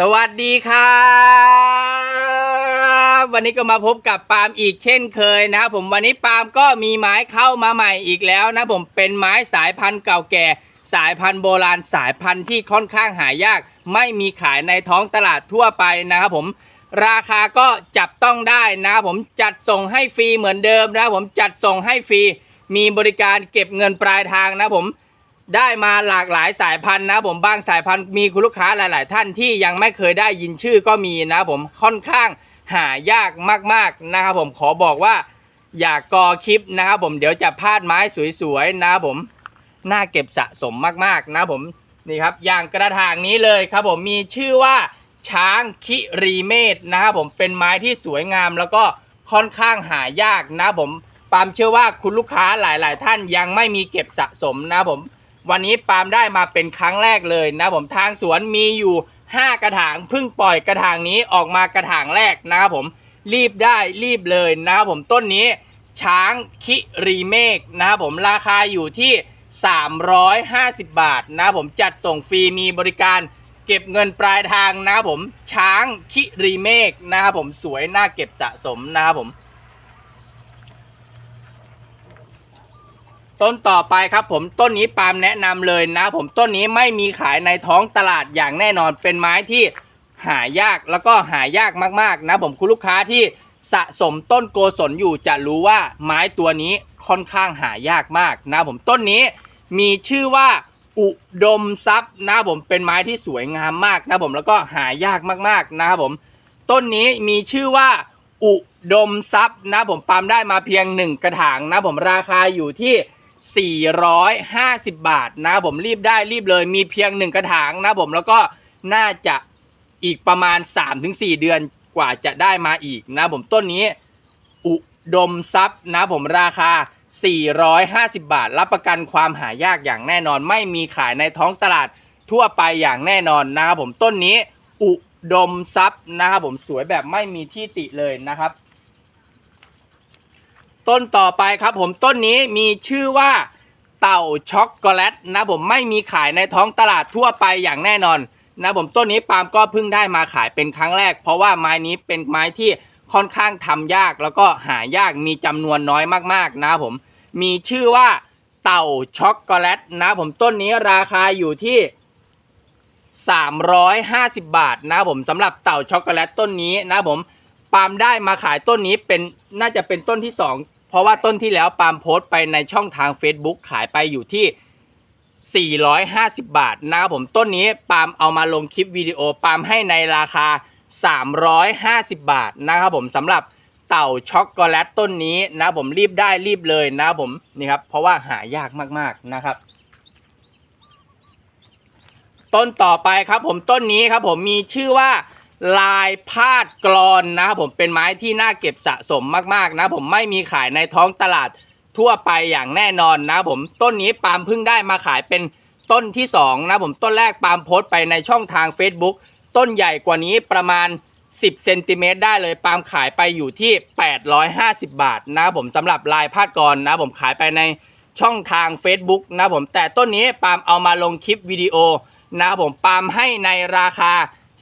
สวัสดีครับวันนี้ก็มาพบกับปาล์มอีกเช่นเคยนะครับผมวันนี้ปาล์มก็มีไม้เข้ามาใหม่อีกแล้วนะผมเป็นไม้สายพันธุ์เก่าแก่ สายพันธุ์โบราณสายพันธุ์ที่ค่อนข้างหายาก ไม่มีขายในท้องตลาดทั่วไปนะครับผมราคาก็จับต้องได้นะครับผมจัดส่งให้ฟรีเหมือนเดิมนะครับผมจัดส่งให้ฟรีมีบริการเก็บเงินปลายทางนะผม ได้มาหลากหลายสายพันธุ์นะผมบางสายพันธุ์มีคุณลูกค้าหลาย ๆ ท่านที่ยังไม่เคยได้ยินชื่อก็มีนะผมค่อนข้างหายากมาก ๆ นะครับผมขอบอกว่าอย่ากกอคลิปนะครับผมเดี๋ยวจะพลาดไม้สวย ๆ นะครับผมน่าเก็บสะสมมาก ๆ นะครับผมนี่ครับอย่างกระถางนี้เลยครับผมมีชื่อว่าช้างคิรีเมธนะครับผมเป็นไม้ที่สวยงามแล้วก็ค่อนข้างหายากนะครับผมปามเชื่อว่าคุณลูกค้าหลาย ๆ ท่านยังไม่มีเก็บสะสมนะครับผม วันนี้ปาล์มได้มาเป็นครั้งแรกเลยนะผมทางสวนมีอยู่ 5 กระถางเพิ่งปล่อยกระถางนี้ออกมากระถางแรกนะครับผมรีบได้รีบเลยนะครับผมต้นนี้ช้างคิรีเมกนะครับผมราคาอยู่ที่ 350 บาทนะผมจัดส่งฟรีมีบริการเก็บเงินปลายทางนะครับผมช้างคิรีเมกนะครับผมสวยน่าเก็บสะสมนะครับผม ต้นต่อไปครับผมต้นนี้ปาล์มแนะนำเลยนะ ผมต้นนี้ไม่มีขายในท้องตลาดอย่างแน่นอนเป็นไม้ที่หายากแล้วก็หายากมากๆนะผมคุณลูกค้าที่สะสมต้นโกศลอยู่จะรู้ว่าไม้ตัวนี้ค่อนข้างหายากมากนะผมต้นนี้มีชื่อว่าอุดมทรัพย์นะผมเป็นไม้ที่สวยงามมากนะผมแล้วก็หายากมากๆนะครับผม ต้นนี้มีชื่อว่าอุดมทรัพย์นะผมปาล์มได้มาเพียงหนึ่งกระถางนะผมราคาอยู่ที่ 450 บาทนะผมรีบได้รีบเลยมีเพียงหนึ่งกระถางนะผมแล้วก็น่าจะอีกประมาณ 3-4 เดือนกว่าจะได้มาอีกนะผมต้นนี้ อุดมทรัพย์นะผมราคา 450 บาท รับประกันความหายากอย่างแน่นอน ไม่มีขายในท้องตลาดทั่วไปอย่างแน่นอนนะครับผมต้นนี้ อุดมทรัพย์นะครับผมสวยแบบไม่มีที่ติเลยนะครับ ต้นต่อไปครับผมต้นนี้มีชื่อว่าเต่าช็อกโกแลตนะผมไม่มีขายในท้องตลาดทั่วไปอย่างแน่นอนนะผมต้นนี้ปาล์มก็เพิ่งได้มาขายเป็นครั้งแรก เพราะว่าไม้นี้เป็นไม้ที่ค่อนข้างทำยาก แล้วก็หายากมีจำนวนน้อยมากๆนะผมมีชื่อว่าเต่าช็อกโกแลตนะผมต้นนี้ราคาอยู่ที่ 350 บาทนะผมสำหรับเต่าช็อกโกแลตต้นนี้นะผมปาล์มได้มาขายต้นนี้เป็นน่าจะเป็นต้นที่ 2 เพราะว่าต้นที่แล้วปาล์มโพสต์ไปในช่องทาง Facebook ขายไปอยู่ที่ 450 บาทนะครับผมต้นนี้ปาล์มเอามาลงคลิปวิดีโอปาล์มให้ในราคา 350 บาทนะครับผมสำหรับเต่าช็อกโกแลตต้นนี้นะผมรีบได้รีบเลยนะครับผมนี่ครับเพราะว่าหายากมากๆนะครับ ต้นต่อไปครับผมต้นนี้ครับผมมีชื่อว่า ลายพาดกรอนนะครับผมเป็นไม้ที่น่าเก็บสะสมมากๆนะผมไม่มีขายในท้องตลาดทั่วไปอย่างแน่นอนนะผมต้นนี้ปาล์มเพิ่งได้มาขายเป็นต้นที่สองนะผมต้นแรกปาล์มโพสต์ไปในช่องทาง Facebook ต้นใหญ่กว่านี้ประมาณ 10เซนติเมตรได้เลยปาล์มขายไปอยู่ที่ 850 บาทนะผมสำหรับลายพาดกรนะผมขายไปในช่องทาง Facebook นะผมแต่ต้นนี้ปาล์มเอามาลงคลิปวิดีโอนะครับผมปาล์มให้ในราคา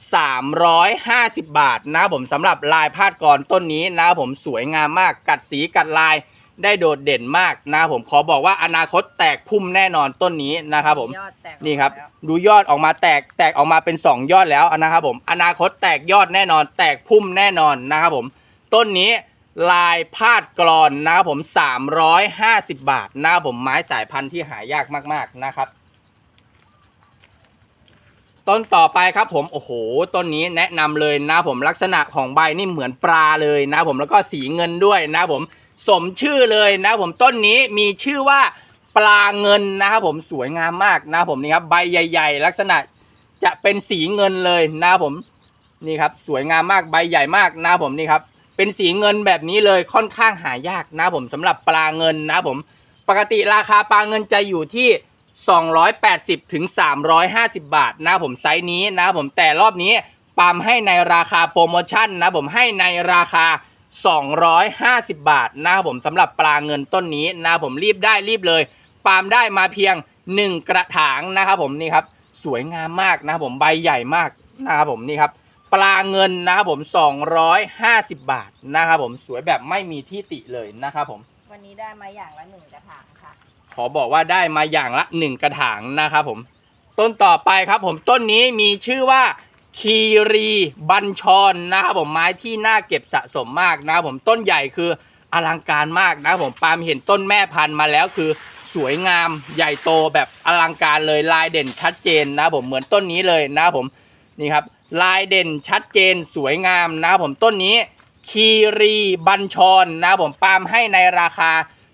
350 บาทนะครับผมสำหรับลายพาดกรต้นนี้นะครับผมสวยงามมากกัดสีกัดลายได้โดดเด่นมากนะครับผมขอบอกว่าอนาคตแตกพุ่มแน่นอนต้นนี้นะครับผมยอดแตกนี่ครับ แล้วดูยอดออกมาแตกแตกออกมาเป็น 2 ยอดแล้วนะครับผมอนาคตแตกยอดแน่นอน แตกพุ่มแน่นอนนะครับผมต้นนี้ลายพาดกรอนนะครับผม 350 บาทนะครับผมไม้สายพันธุ์ที่หายากมากๆนะครับ ต้นต่อไปครับผมโอ้โหต้นนี้แนะนำเลยนะผมลักษณะของใบนี่เหมือนปลาเลยนะผมแล้วก็สีเงินด้วยนะผมสมชื่อเลยนะผมต้นนี้มีชื่อว่าปลาเงินนะครับผมสวยงามมากนะผมนี่ครับใบใหญ่ ๆ ลักษณะจะเป็นสีเงินเลยนะผมนี่ครับสวยงามมากใบใหญ่มากนะผมนี่ครับเป็นสีเงินแบบนี้เลยค่อนข้างหายากนะผมสำหรับปลาเงินนะผมปกติราคาปลาเงินจะอยู่ที่ 280ถึง350 บาทนะผมไซส์นี้นะผมแต่รอบนี้ปามให้ในราคาโปรโมชั่นนะผมให้ในราคา 250 บาทนะครับผมสำหรับปลาเงินต้นนี้นะผมรีบได้รีบเลย ปามได้มาเพียง 1 กระถางนะครับผมนี่ครับสวยงามมากนะครับผมใบใหญ่มากนะครับผมนี่ครับปลาเงินนะครับผม 250 บาทนะครับผมสวยแบบไม่มีที่ติเลยนะครับผม วันนี้ได้มาอย่างละหนึ่งกระถางค่ะ ขอบอกว่าได้มาอย่างละหนึ่งกระถางนะครับผม ต้นต่อไปครับผมต้นนี้มีชื่อว่าคีรีบัญชรนะครับผมไม้ที่น่าเก็บสะสมมากนะครับผมต้นใหญ่คืออลังการมากนะครับผมปาล์มเห็นต้นแม่พันธุ์มาแล้วคือสวยงามใหญ่โตแบบอลังการเลยลายเด่นชัดเจนนะครับผมเหมือนต้นนี้เลยนะครับผมนี่ครับลายเด่นชัดเจนสวยงามนะครับผมต้นนี้คีรีบัญชรนะครับผมปาล์มให้ในราคา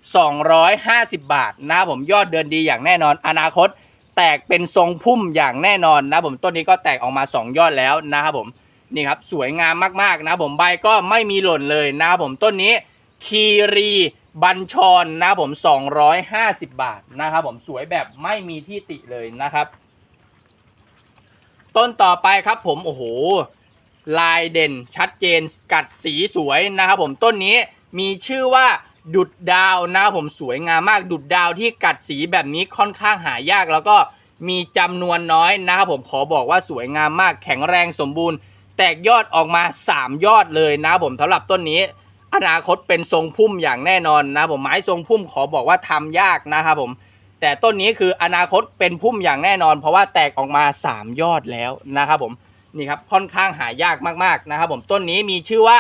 250 บาทนะผมยอดเดินดีอย่างแน่นอน อนาคตแตกเป็นทรงพุ่มอย่างแน่นอนนะผมต้นนี้ก็แตกออกมา 2 ยอดแล้วนะครับผมนี่ครับสวยงามมากๆนะผมใบก็ไม่มีหล่นเลยนะครับผมต้นนี้คีรีบัญชรนะครับผม 250 บาทนะครับผมสวยแบบไม่มีที่ติเลยนะครับ ต้นต่อไปครับผมโอ้โหลายเด่นชัดเจนกัดสีสวยนะครับผมต้นนี้มีชื่อว่า ดุดดาวนะครับผมสวยงามมาก ดุดดาวที่กัดสีแบบนี้ค่อนข้างหายาก แล้วก็มีจำนวนน้อยนะครับผมขอบอกว่าสวยงามมาก แข็งแรงสมบูรณ์ แตกยอดออกมา 3 ยอดเลยนะครับผมสำหรับต้นนี้ อนาคตเป็นทรงพุ่มอย่างแน่นอนนะครับผมไม้ทรงพุ่มขอบอกว่าทำยากนะครับผม แต่ต้นนี้คืออนาคตเป็นพุ่มอย่างแน่นอน เพราะว่าแตกออกมา 3 ยอดแล้วนะครับผมนี่ครับค่อนข้างหายากมากๆนะครับผมต้นนี้มีชื่อว่า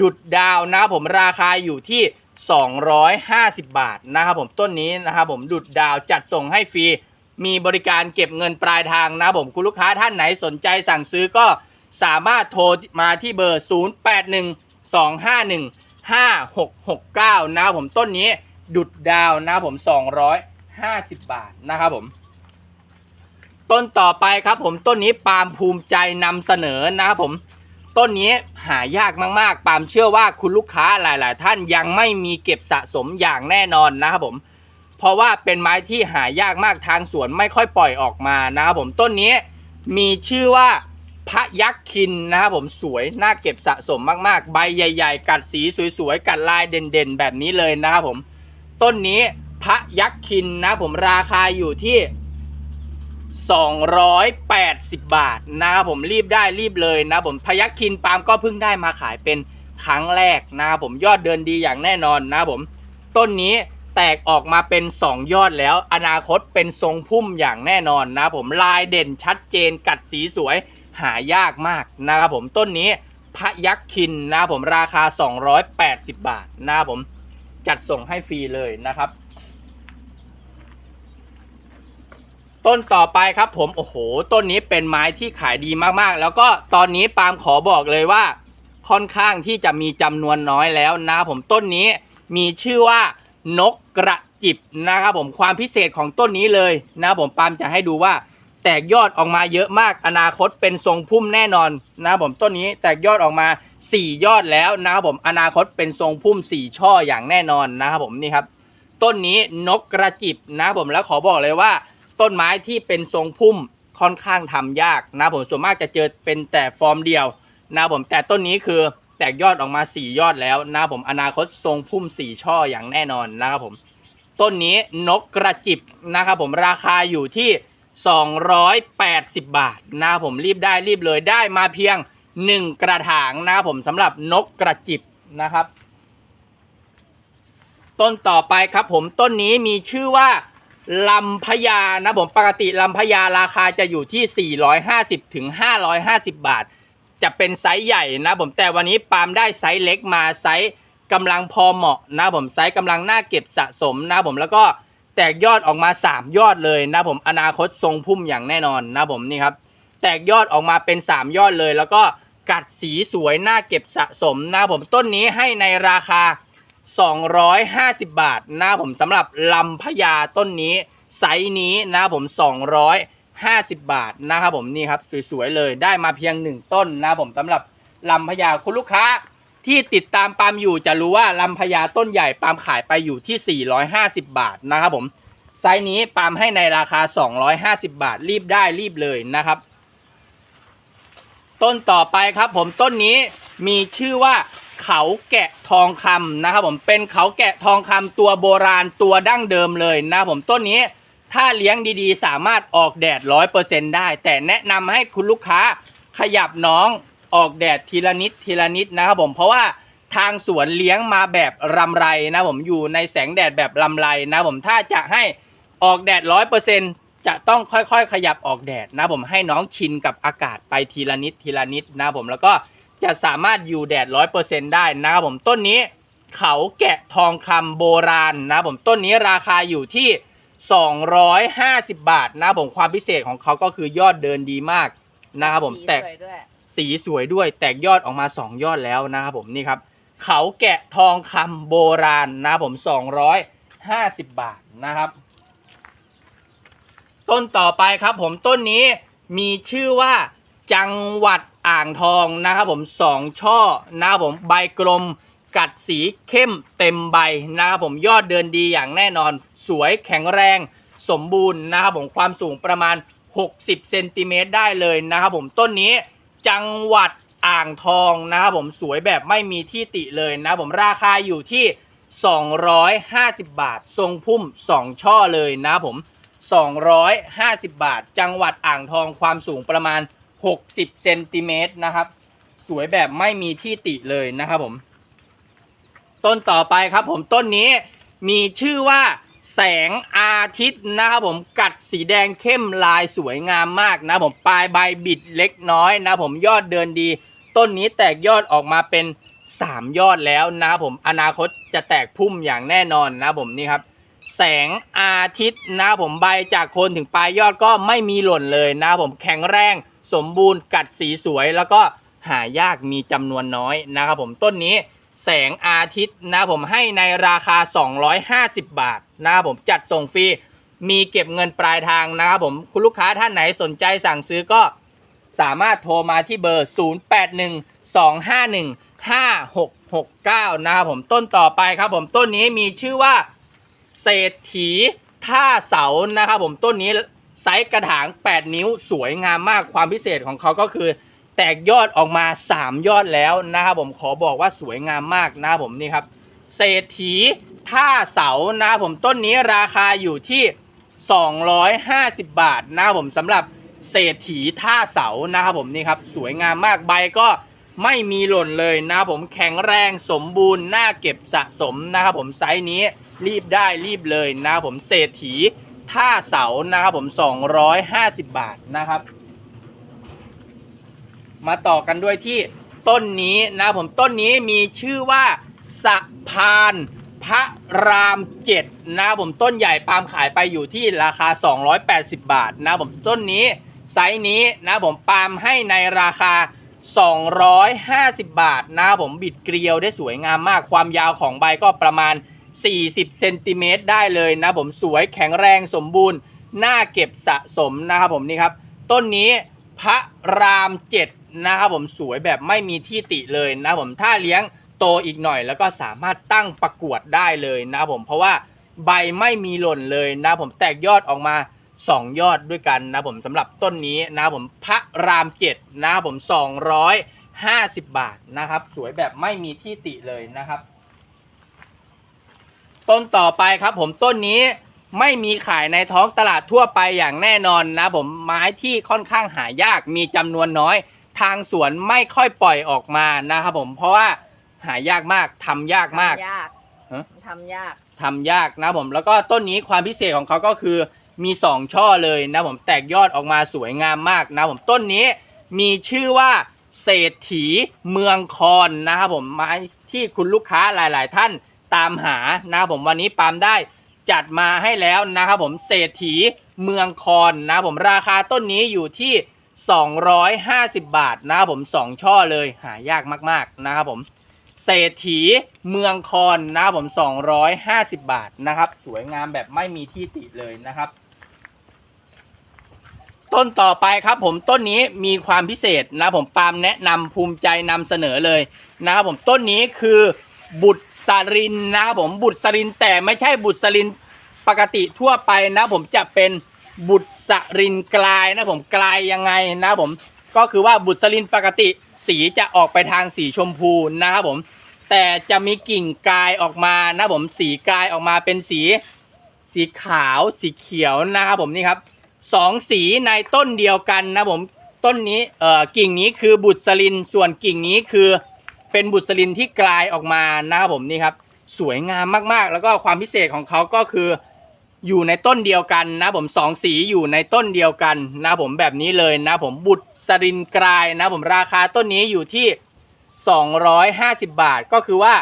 ดุดดาวนะครับผมราคาอยู่ที่ 250 บาทนะครับผมต้นนี้นะครับผมดุดดาวจัดส่งให้ฟรี มีบริการเก็บเงินปลายทางนะครับผมคุณลูกค้าท่านไหนสนใจสั่งซื้อก็สามารถโทรมาที่เบอร์ 0812515669 นะครับผมต้นนี้ดุดดาวนะครับผม 250 บาทนะครับผม ต้นต่อไปครับผมต้นนี้ปาล์มภูมิใจนำเสนอนะครับผม ต้นนี้หายากมากๆ ปามเชื่อว่าคุณลูกค้าหลาย ๆ ท่านยังไม่มีเก็บสะสมอย่างแน่นอนนะครับผม เพราะว่าเป็นไม้ที่หายากมากทางสวนไม่ค่อยปล่อยออกมานะครับผมต้นนี้มีชื่อว่าพระยักษ์คินนะครับผมสวยน่าเก็บสะสมมากๆ ใบใหญ่ ๆ กัดสีสวยๆ กัดลายเด่นๆ แบบนี้เลยนะครับผม ต้นนี้พระยักษ์คินนะครับผมราคาอยู่ที่ 280 บาทนะครับผมรีบได้รีบเลยนะผมพยักคินปาล์มก็เพิ่งได้มาขายเป็นครั้งแรกนะครับผมยอดเดินดีอย่างแน่นอนนะครับผมต้นนี้แตกออกมาเป็น 2 ยอดแล้ว อนาคตเป็นทรงพุ่มอย่างแน่นอนนะครับผมลายเด่นชัดเจนกัดสีสวยหายากมากนะครับผมต้นนี้พยักคินนะครับผมราคา 280 บาทนะครับผมจัดส่งให้ฟรีเลยนะครับ ต้นต่อไปครับผมโอ้โห ต้นนี้เป็นไม้ที่ขายดีมากๆ แล้วก็ตอนนี้ปาล์มขอบอกเลยว่า ค่อนข้างที่จะมีจำนวนน้อยแล้วนะผมต้นนี้มีชื่อว่านกกระจิบนะครับผมความพิเศษของต้นนี้เลยนะผมปาล์มจะให้ดูว่า แตกยอดออกมาเยอะมากอนาคตเป็นทรงพุ่มแน่นอนนะผมต้นนี้แตกยอดออกมา 4 ยอดแล้วนะครับผมอนาคตเป็นทรงพุ่ม 4 ช่ออย่างแน่นอนนะครับผมนี่ครับต้นนี้นกกระจิบนะครับผมแล้วขอบอกเลยว่า ต้นไม้ที่เป็นทรงพุ่มค่อนข้างทำยากนะผมส่วนมากจะเจอเป็นแต่ฟอร์มเดียวนะผมแต่ต้นนี้คือแตกยอดออกมา 4 ยอดแล้วนะผมอนาคตทรงพุ่ม 4 ช่ออย่างแน่นอนนะครับผมต้นนี้นกกระจิบนะครับผมราคาอยู่ที่ 280 บาทนะครับผมรีบได้รีบเลยได้มาเพียง 1 กระถางนะครับผมสำหรับนกกระจิบนะครับ ต้นต่อไปครับผมต้นนี้มีชื่อว่า ลำพญานะผมปกติลำพญาราคาจะอยู่ที่ 450ถึง550 บาท จะเป็นไซส์ใหญ่นะผมแต่วันนี้ปาล์มได้ไซส์เล็กมาไซส์กำลังพอเหมาะนะผมไซส์กำลังน่าเก็บสะสมนะผมแล้วก็แตกยอดออกมา 3 ยอดเลยนะผมอนาคตทรงพุ่มอย่างแน่นอนนะผมนี่ครับแตกยอดออกมาเป็น 3 ยอดเลย แล้วก็กัดสีสวยน่าเก็บสะสมนะผมต้นนี้ให้ในราคา 250 บาทนะผมสำหรับลำพญาต้นนี้ ไซส์นี้นะผม 250 บาทนะครับผมนี่ครับสวยๆเลยได้มาเพียง 1 ต้นนะผมสำหรับลำพญาคุณลูกค้าที่ติดตามปาล์มอยู่จะรู้ว่าลำพญาต้นใหญ่ปาล์มขายไปอยู่ที่ 450 บาทนะครับผมไซส์นี้ปาล์มให้ในราคา 250 บาท รีบได้รีบเลยนะครับ ต้นต่อไปครับผมต้นนี้มีชื่อว่า เขาแกะทองคำนะครับผมเป็นเขาแกะทองคำตัวโบราณตัวดั้งเดิมเลยนะผมต้นนี้ถ้าเลี้ยงดีๆ สามารถออกแดดร้อยเปอร์เซ็นได้ แต่แนะนำให้คุณลูกค้าขยับน้องออกแดดทีละนิดทีละนิดนะครับผมเพราะว่าทางสวนเลี้ยงมาแบบรำไรนะผมอยู่ในแสงแดดแบบรำไรนะผมถ้าจะให้ออกแดดร้อยเปอร์เซ็นจะต้องค่อยๆ ขยับออกแดดนะผมให้น้องชินกับอากาศไปทีละนิดทีละนิดนะผมแล้วก็ จะสามารถอยู่แดดร้อยเปอร์เซ็นได้นะครับผมต้นนี้เขาแกะทองคำโบราณนะผมต้นนี้ราคาอยู่ที่ 250 บาทนะผมความพิเศษของเขาก็คือยอดเดินดีมากนะครับผมสีแตกสวยด้วยสีสวยด้วย แตกยอดออกมา 2 ยอดแล้วนะครับผมนี่ครับเขาแกะทองคำโบราณนะครับผม 250 บาทนะครับ ต้นต่อไปครับผมต้นนี้มีชื่อว่าจังหวัด อ่างทองนะครับผมสองช่อนะครับผมใบกลมกัดสีเข้มเต็มใบนะครับผมยอดเดินดีอย่างแน่นอน สวยแข็งแรงสมบูรณ์นะครับผมความสูงประมาณ 60เซนติเมตรได้เลยนะครับผมต้นนี้จังหวัดอ่างทองนะครับผมสวยแบบไม่มีที่ติเลยนะครับผมราคาอยู่ที่ 250 บาท ทรงพุ่ม 2 ช่อเลยนะครับผม 250 บาท จังหวัดอ่างทองความสูงประมาณ 60เซนติเมตรนะครับ สวยแบบไม่มีที่ติเลยนะครับผม ต้นต่อไปครับผมต้นนี้มีชื่อว่าแสงอาทิตย์นะครับผมกัดสีแดงเข้มลายสวยงามมากนะผมปลายใบบิดเล็กน้อยนะผมยอดเดินดี ต้นนี้แตกยอดออกมาเป็น 3 ยอดแล้วนะผมอนาคตจะแตกพุ่มอย่างแน่นอนนะผมนี่ครับ แสงอาทิตย์นะผมใบจากโคนถึงปลายยอดก็ไม่มีหล่นเลยนะผมแข็งแรง สมบูรณ์กัดสีสวย แล้วก็หายากมีจำนวนน้อยนะครับผมต้นนี้แสงอาทิตย์นะผมให้ในราคา 250 บาทนะครับผมจัดส่งฟรีมีเก็บเงินปลายทางนะครับผมคุณลูกค้าท่านไหนสนใจสั่งซื้อก็สามารถโทรมาที่เบอร์ 0812515669 นะครับผมต้นต่อไปครับผมต้นนี้มีชื่อว่า เศรษฐีท่าเสานะครับผมต้นนี้ ไซส์กระถาง 8 นิ้วสวยงามมากความพิเศษของเขาก็คือ แตกยอดออกมา 3 ยอดแล้วนะครับผมขอบอกว่าสวยงามมากนะครับผมนี่ครับเศรษฐีท่าเสานะครับผมต้นนี้ราคาอยู่ที่ 250 บาทนะครับผมสำหรับเศรษฐีท่าเสานะครับผมนี่ครับสวยงามมากใบก็ไม่มีหล่นเลยนะครับผมแข็งแรงสมบูรณ์น่าเก็บสะสมนะครับผมไซส์นี้รีบได้รีบเลยนะครับผมเศรษฐี ท่าเสานะครับผม 250 บาทนะครับ มาต่อกันด้วยที่ต้นนี้นะผมต้นนี้มีชื่อว่าสะพานพระรามเจ็ดนะผมต้นใหญ่ปาล์มขายไปอยู่ที่ราคา 280 บาทนะผมต้นนี้ไซส์นี้นะผมปาล์มให้ในราคา 250 บาทนะผมบิดเกลียวได้สวยงามมากความยาวของใบก็ประมาณ 40 เซนติเมตรได้เลยนะผมสวยแข็งแรงสมบูรณ์ น่าเก็บสะสมนะครับผมนี่ครับ ต้นนี้พระรามเจ็ดนะครับผมสวยแบบไม่มีที่ติเลยนะผมถ้าเลี้ยงโตอีกหน่อย แล้วก็สามารถตั้งประกวดได้เลยนะครับผมเพราะว่าใบไม่มีหล่นเลยนะผมแตกยอดออกมา 2 ยอดด้วยกันนะผมสำหรับต้นนี้นะผมพระรามเจ็ดนะครับผม 250 บาทนะครับ สวยแบบไม่มีที่ติเลยนะครับ ต้นต่อไปครับผมต้นนี้ไม่มีขายในท้องตลาดทั่วไปอย่างแน่นอนนะผมไม้ที่ค่อนข้างหายากมีจำนวนน้อย ทางสวนไม่ค่อยปล่อยออกมานะครับผมเพราะว่าหายากมากทำยากมากทำยากฮะทำยากทำยากนะผมแล้วก็ต้นนี้ความพิเศษของเขาก็คือมี2ช่อเลยนะผมแตกยอดออกมาสวยงามมากนะผมต้นนี้มีชื่อว่าเศรษฐีเมืองคอนนะครับผมไม้ที่คุณลูกค้าหลาย ๆ ท่าน ตามหานะครับผมวันนี้ปาล์มได้จัดมาให้แล้วนะครับผมเศรษฐีเมืองคอนนะครับผมราคาต้นนี้อยู่ที่ 250 บาทนะครับผม2ช่อเลยหายากมากๆนะครับผมเศรษฐีเมืองคอนนะครับผม 250 บาทนะครับ สวยงามแบบไม่มีที่ติเลยนะครับ ต้นต่อไปครับผมต้นนี้มีความพิเศษนะผมปาล์มแนะนำภูมิใจนำเสนอเลยนะครับผมต้นนี้คือ บุตรสรินนะครับผมบุตรสรินแต่ไม่ใช่บุตรสรินปกติทั่วไปนะผมจะเป็นบุตรสรินกลายนะผมกลายยังไงนะผมก็คือว่าบุตรสรินปกติสีจะออกไปทางสีชมพูนะครับผม แต่จะมีกิ่งกลายออกมานะผมสีกลายออกมาเป็นสี สีขาวสีเขียวนะครับผมนี่ครับสองสีในต้นเดียวกันนะผมต้นนี้เอ่อกิ่งนี้คือบุตรสลินส่วนกิ่งนี้คือ เป็นบุตรสลินที่กลายออกมานะครับผมนี่ครับ สวยงามมากๆ แล้วก็ความพิเศษของเขาก็คืออยู่ในต้นเดียวกันนะผมสองสีอยู่ในต้นเดียวกันนะผมแบบนี้เลยนะผมบุตรสลินกลายนะผมราคาต้นนี้อยู่ที่ 250 บาทก็คือว่า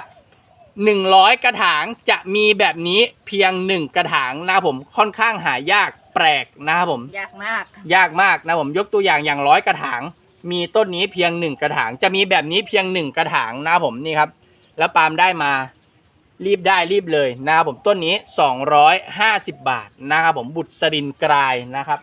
100 กระถางจะมีแบบนี้เพียง 1 กระถางนะครับผมค่อนข้างหายากแปลกนะครับผม ยากมาก ยากมากนะผมยกตัวอย่างอย่างร้อยกระถาง มีต้นนี้เพียงหนึ่งกระถาง จะมีแบบนี้เพียงหนึ่งกระถางนะผมนี่ครับ แล้วปาล์มได้มารีบได้รีบเลยนะครับผมต้นนี้ 250 บาทนะครับผมบุตรสรินกรายนะครับ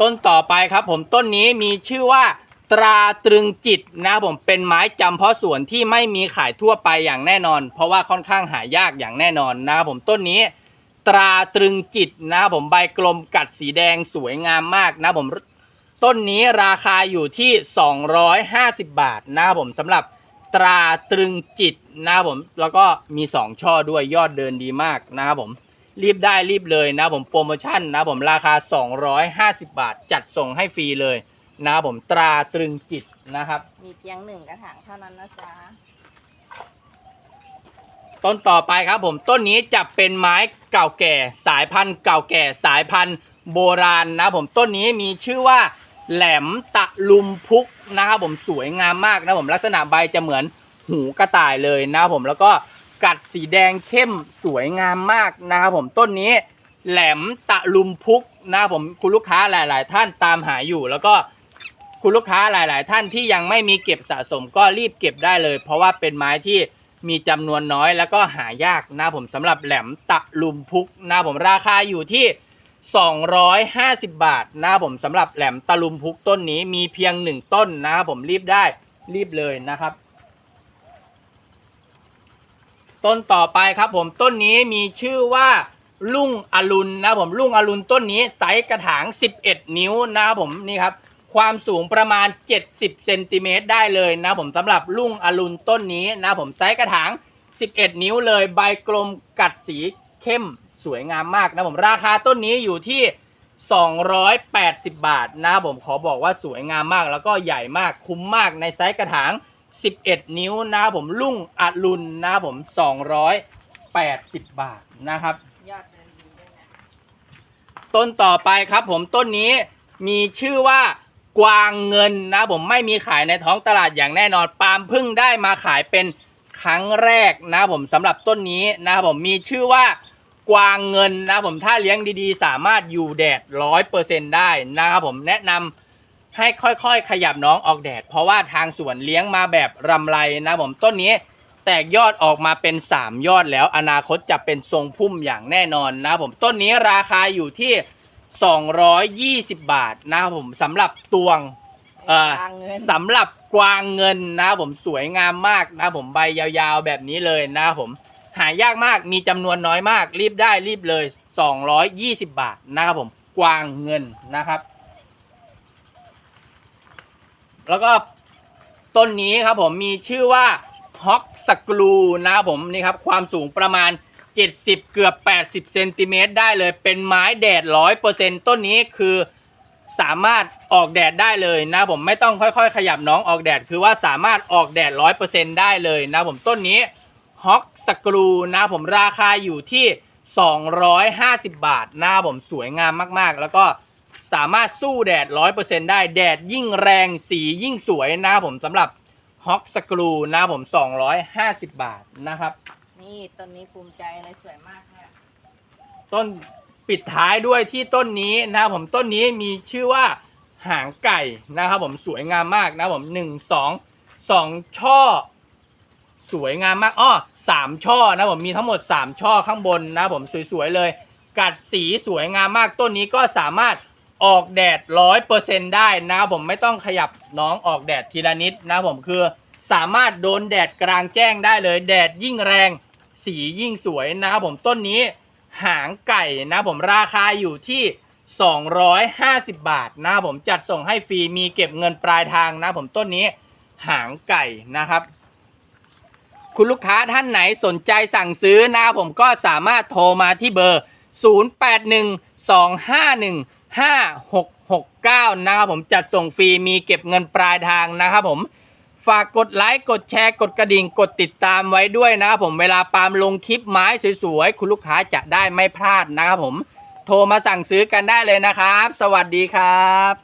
ต้นต่อไปครับผมต้นนี้มีชื่อว่าตราตรึงจิตนะครับผมเป็นไม้จำเพาะสวนที่ไม่มีขายทั่วไปอย่างแน่นอน เพราะว่าค่อนข้างหายากอย่างแน่นอนนะครับผมต้นนี้ ตราตรึงจิตนะครับผมใบกลมกัดสีแดงสวยงามมากนะผมต้นนี้ราคาอยู่ที่ 250 บาทนะครับผมสำหรับตราตรึงจิตนะครับผมแล้วก็มี 2 ช่อด้วยยอดเดินดีมากนะครับผมรีบได้รีบเลยนะผมโปรโมชั่นนะครับผมราคา 250 บาท จัดส่งให้ฟรีเลยนะครับผมตราตรึงจิตนะครับ มีเพียงหนึ่งกระถางเท่านั้นนะจ๊ะ ต้นต่อไปครับผมต้นนี้จะเป็นไม้เก่าแก่ สายพันธุ์เก่าแก่สายพันธุ์โบราณนะผมต้นนี้มีชื่อว่าแหลมตะลุมพุกนะครับผมสวยงามมากนะผมลักษณะใบจะเหมือนหูกระต่ายเลยนะครับผมแล้วก็กัดสีแดงเข้มสวยงามมากนะครับผมต้นนี้แหลมตะลุมพุกนะครับผมคุณลูกค้าหลาย ๆ ท่านตามหาอยู่ แล้วก็คุณลูกค้าหลาย ๆ ท่านที่ยังไม่มีเก็บสะสมก็รีบเก็บได้เลย เพราะว่าเป็นไม้ที่ มีจำนวนน้อยแล้วก็หายากนะผมสำหรับแหลมตะลุมพุกนะผมราคาอยู่ที่ 250 บาทนะผมสำหรับแหลมตะลุมพุกต้นนี้มีเพียงหนึ่งต้นนะครับผมรีบได้รีบเลยนะครับ ต้นต่อไปครับผมต้นนี้มีชื่อว่าลุงอรุณนะผมลุงอรุณต้นนี้ไซส์กระถาง 11 นิ้วนะครับผมนี่ครับ ความสูงประมาณ 70เซนติเมตรได้เลยนะผมสำหรับลุงอรุณต้นนี้นะผมไซส์กระถาง 11 นิ้วเลยใบกลมกัดสีเข้มสวยงามมากนะผมราคาต้นนี้อยู่ที่ 280 บาทนะผมขอบอกว่าสวยงามมากแล้วก็ใหญ่มากคุ้มมากในไซส์กระถาง 11 นิ้วนะผมลุงอรุณนะครับผม 280 บาทนะครับต้นต่อไปครับผมต้นนี้มีชื่อว่า กวางเงินนะผมไม่มีขายในท้องตลาดอย่างแน่นอนปาล์มพิ่งได้มาขายเป็นครั้งแรกนะผมสำหรับต้นนี้นะผมมีชื่อว่ากวางเงินนะผมถ้าเลี้ยงดีๆ สามารถอยู่แดดร้อยเปอร์เซ็นได้นะครับผมแนะนำให้ค่อยๆ ขยับน้องออกแดด เพราะว่าทางสวนเลี้ยงมาแบบรำไรนะผมต้นนี้แตกยอดออกมาเป็น 3 ยอดแล้วอนาคตจะเป็นทรงพุ่มอย่างแน่นอนนะผมต้นนี้ราคาอยู่ที่ 220 บาทนะครับผมสำหรับตวงเอ่อกวางเงิน สำหรับกวางเงินนะครับผมสวยงามมากนะครับผมใบยาวๆแบบนี้เลยนะครับผมหายากมากมีจำนวนน้อยมาก รีบได้รีบเลย 220 บาทนะครับผมกวางเงินนะครับ แล้วก็ต้นนี้ครับผมมีชื่อว่าฮอกสกรูนะครับผมนี่ครับความสูงประมาณ 70 เกือบ 80เซนติเมตรได้เลย เป็นไม้แดด100%ต้นนี้คือสามารถออกแดดได้เลยนะผมไม่ต้องค่อยๆ ขยับน้องออกแดด คือว่าสามารถออกแดด100%ได้เลยนะผมต้นนี้ฮอกสกรูนะผมราคาอยู่ที่ 250 บาทนะผมสวยงามมากๆ แล้วก็สามารถสู้แดด100%ได้แดดยิ่งแรงสียิ่งสวยนะผมสำหรับฮอกสกรูนะผม 250 บาทนะครับ นี่ต้นนี้ภูมิใจเลยสวยมากเนี่ยต้นปิดท้ายด้วยที่ต้นนี้นะครับผมต้นนี้มีชื่อว่าหางไก่นะครับผมสวยงามมากนะครับผมหนึ่งสองสองช่อ สวยงามมากอ้อสามช่อนะผมมีทั้งหมดสามช่อข้างบนนะครับผมสวยๆเลย กัดสีสวยงามมากต้นนี้ก็สามารถออกแดดร้อยเปอร์เซ็นได้นะครับผมไม่ต้องขยับน้องออกแดดทีละนิดนะครับผมคือสามารถโดนแดดกลางแจ้งได้เลย แดดยิ่งแรง สียิ่งสวยนะครับผมต้นนี้หางไก่นะผมราคาอยู่ที่ 250 บาทนะผมจัดส่งให้ฟรีมีเก็บเงินปลายทางนะผมต้นนี้หางไก่นะครับ คุณลูกค้าท่านไหนสนใจสั่งซื้อนะผมก็สามารถโทรมาที่เบอร์ 08125156 69 นะครับผมจัดส่งฟรีมีเก็บเงินปลายทางนะครับผม ฝากกดไลค์กดแชร์กดกระดิ่งกดติดตามไว้ด้วยนะครับผมเวลาปาล์มลงคลิปไม้สวยๆ คุณลูกค้าจะได้ไม่พลาดนะครับผม โทรมาสั่งซื้อกันได้เลยนะครับ สวัสดีครับ